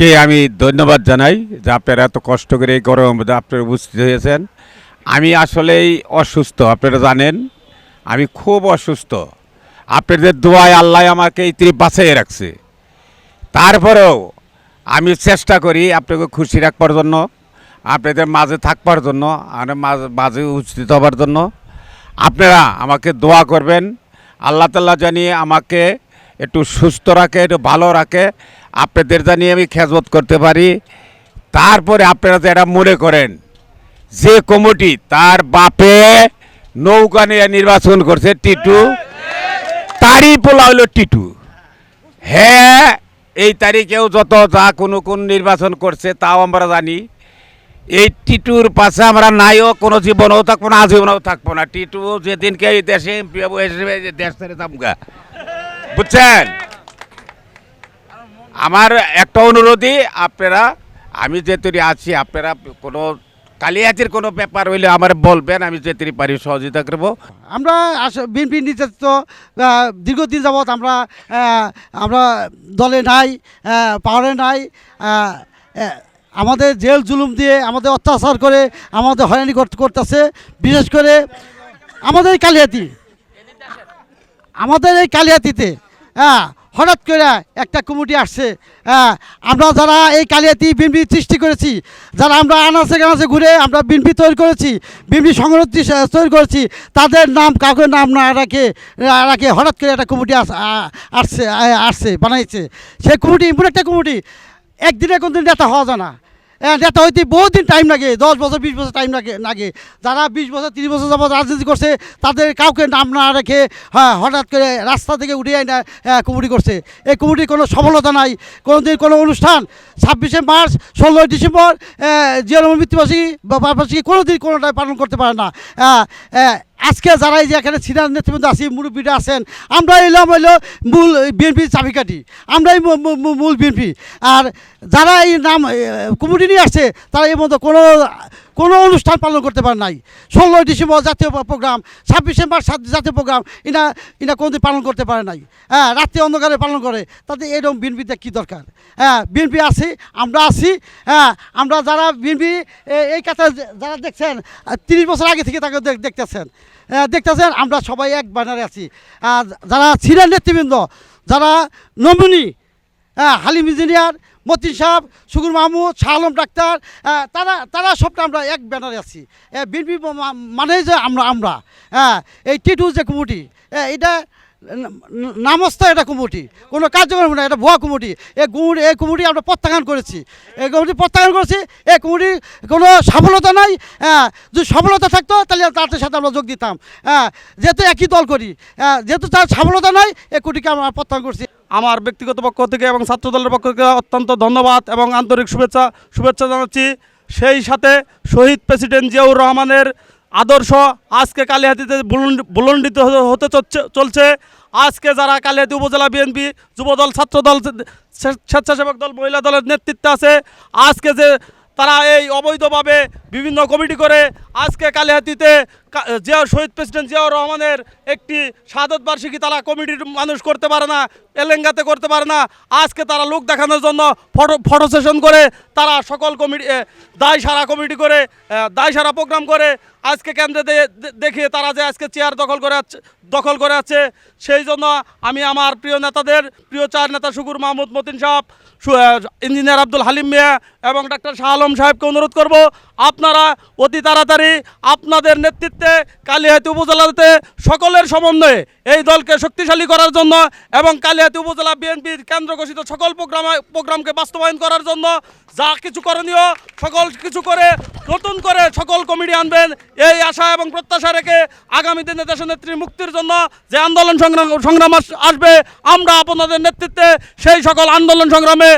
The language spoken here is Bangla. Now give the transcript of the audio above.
আপনাদেরকে আমি ধন্যবাদ জানাই যে আপনারা এত কষ্ট করে এই মধ্যে আপনারা উপস্থিত হয়েছেন। আমি আসলেই অসুস্থ, আপনারা জানেন। আমি খুব অসুস্থ। আপনাদের দোয়ায় আল্লাহ আমাকে এই ত্রিপ বাঁচাইয়ে রাখছে। তারপরেও আমি চেষ্টা করি আপনাকে খুশি রাখবার জন্য, আপনাদের মাঝে থাকবার জন্য আর মাঝে মাঝে উপস্থিত হবার জন্য। আপনারা আমাকে দোয়া করবেন। আল্লাহ তাল্লাহ জানিয়ে আমাকে একটু সুস্থ রাখে, একটু ভালো রাখে। আপনাদের জানিয়ে আমি খেজমত করতে পারি। তারপরে আপনারা যেটা মনে করেন, যে কমিটি তার বাপে নৌকা নিয়ে নির্বাচন করছে টিটু, তারই পোলা হলো টিটু। হ্যাঁ এই তারিখেও যত যা কোনো কোন নির্বাচন করছে, তাও আমরা জানি। এই টিটুর পাশে আমরা নাইও কোনো জীবনেও থাকব না, আজীবনেও থাকব না। টিটু যেদিনকে এই দেশে এমপি হিসেবে দেশ ছেড়ে যাবগা। বুঝছেন? আমার একটা অনুরোধই, আপনারা, আমি যেতুরি আছি, আপনারা কোনো কালিয়াতির কোনো ব্যাপার হইলে আমার বলবেন, আমি যেতুরি পারি, সহযোগিতা করব। আমরা বিএনপি নির্যাতিত দীর্ঘদিন যাবৎ আমরা আমরা দলে নাই পাহাড়ে নাই আমাদের জেল জুলুম দিয়ে আমাদের অত্যাচার করে আমাদের হয়রানি কর- করতেছে, বিশেষ করে আমাদের কালিয়াতি। আমাদের এই কালিয়াতিতে হ্যাঁ হঠাৎ করে একটা কমিটি আসছে হ্যাঁ আমরা যারা এই কালিয়াতি বিএনপি সৃষ্টি করেছি, যারা আমরা আনাচে কানাচে ঘুরে আমরা বিএনপি তৈরি করেছি, বিএনপি সংগঠন তৈরি করেছি, তাদের নাম কাউকে নাম না রাখে রাখে, হঠাৎ করে একটা কমিটি আস- আসছে আসছে, বানাইছে। সেই কমিটি, এমন একটা কমিটি একদিনে কোনদিন নেতা হওয়া যায় না। নেতা হইতে বহুত দিন টাইম লাগে দশ বছর বিশ বছর টাইম লাগে লাগে। যারা বিশ বছর তিরিশ বছর যাবত রাজনীতি করছে তাদের কাউকে নাম না রেখে হ্যাঁ হঠাৎ করে রাস্তা থেকে উঠে আইনা কমিটি করছে। এই কমিটির কোনো সফলতা নাই। কোনো দিন কোনো অনুষ্ঠান ছাব্বিশে মার্চ ষোলোই ডিসেম্বর জিয়া রহমান মৃত্যুবাসী বার্ষিকী কোনো দিন কোনোটাই পালন করতে পারে না। আহ, আজকে যারা এই যে এখানে সিনিয়র নেতৃবৃন্দ আছি, মুরব্বীরা আছেন আমরা এলাম হইল মূল বিএনপির চাবিকাঠি। আমরাই মূল বিএনপি। আর যারা এই নাম কমিটি আসছে, তারা এর মধ্যে কোনো কোনো অনুষ্ঠান পালন করতে পারে নাই। ষোলোই ডিসেম্বর জাতীয় প্রোগ্রাম ছাব্বিশে মার্চ জাতীয় প্রোগ্রাম ইনা ইনা কোনোদিন পালন করতে পারে নাই। হ্যাঁ রাত্রে অন্ধকারে পালন করে তাতে এরকম বিএনপিতে কী দরকার? হ্যাঁ বিএনপি আছি আমরা আছি হ্যাঁ আমরা যারা বিএনপি এই কথা যারা দেখছেন তিরিশ বছর আগে থেকে তাকে দেখতেছেন আহ, দেখতেছেন আমরা সবাই এক ব্যানারে আছি। যারা ছিলেন নেতৃবৃন্দ যারা নমিনি হ্যাঁ হালিম ইঞ্জিনিয়ার মতিন সাহেব, সুগুর মাহমুদ শাহ আলম ডাক্তার তারা তারা সবটা আমরা এক ব্যানারে আছি। বিএনপি মানে যে আমরা আমরা। হ্যাঁ এই টিটু যে কমিটি এটা নামস্থ এটা কমিটি, কোনো কার্যক্রম না, এটা ভুয়া কমিটি। এই কমিটি এই কমিটি আমরা প্রত্যাখ্যান করেছি। এই কমিটি প্রত্যাখ্যান করেছি এই কমিটি কোনো সফলতা নাই হ্যাঁ যদি সফলতা থাকতো, তাহলে তাদের সাথে আমরা যোগ দিতাম। হ্যাঁ যেহেতু একই দল করি যেহেতু তার সফলতা নাই এই কমিটিকে আমরা প্রত্যাখ্যান করছি। আমার ব্যক্তিগত পক্ষ থেকে এবং ছাত্র দলের পক্ষ থেকে অত্যন্ত ধন্যবাদ এবং আন্তরিক শুভেচ্ছা শুভেচ্ছা জানাচ্ছি। সেই সাথে শহীদ প্রেসিডেন্ট জিয়াউর রহমানের আদর্শ আজকে কালিহাতিতে বুলন্ড- বুলন্ডিত হতে- চলছে- আজকে যারা কালিহাতি উপজেলা বিএনপি, যুবদল, ছাত্রদল স্বে- স্বেচ্ছাসেবক দল, মহিলা দলের নেতৃত্বে আছে, আজকে যে তারা এই অবৈধভাবে বিভিন্ন কমিটি করে আজকে কালিহাতিতে জিয়া শহীদ প্রেসিডেন্ট জিয়াউর রহমানের একটি শাহাদত বার্ষিকী তারা কমিটির মানুষ করতে পারে না, এলেঙ্গাতে করতে পারে না। আজকে তারা লোক দেখানোর জন্য ফটো ফটো সেশন করে তারা সকল কমিটি দায় সারা কমিটি করে দায় সারা প্রোগ্রাম করে আজকে কেন্দ্রে দেখিয়ে তারা যে আজকে চেয়ার দখল করে দখল করে আছে। সেই জন্য আমি আমার প্রিয় নেতাদের, প্রিয় চার নেতা শুকুর মাহমুদ মতিন সাহেব ইঞ্জিনিয়ার আব্দুল হালিম মিয়া এবং ডাক্তার শাহ আলম সাহেবকে অনুরোধ করব আপনারা অতি তাড়াতাড়ি আপনাদের নেতৃত্বে কালিহাতি উপজেলাতে সকলের সমন্বয়ে এই দলকে শক্তিশালী করার জন্য এবং কালিহাতি উপজেলা বিএনপির কেন্দ্র ঘোষিত সকল প্রোগ্রাম প্রোগ্রামকে বাস্তবায়ন করার জন্য যা কিছু করণীয়, সকল কিছু করে নতুন করে সকল কমিটি আনবেন। এই আশা এবং প্রত্যাশা রেখে আগামী দিনে দেশনেত্রী মুক্তির জন্য যে আন্দোলন সংগ্রাম সংগ্রাম আসবে, আমরা আপনাদের নেতৃত্বে সেই সকল আন্দোলন সংগ্রামে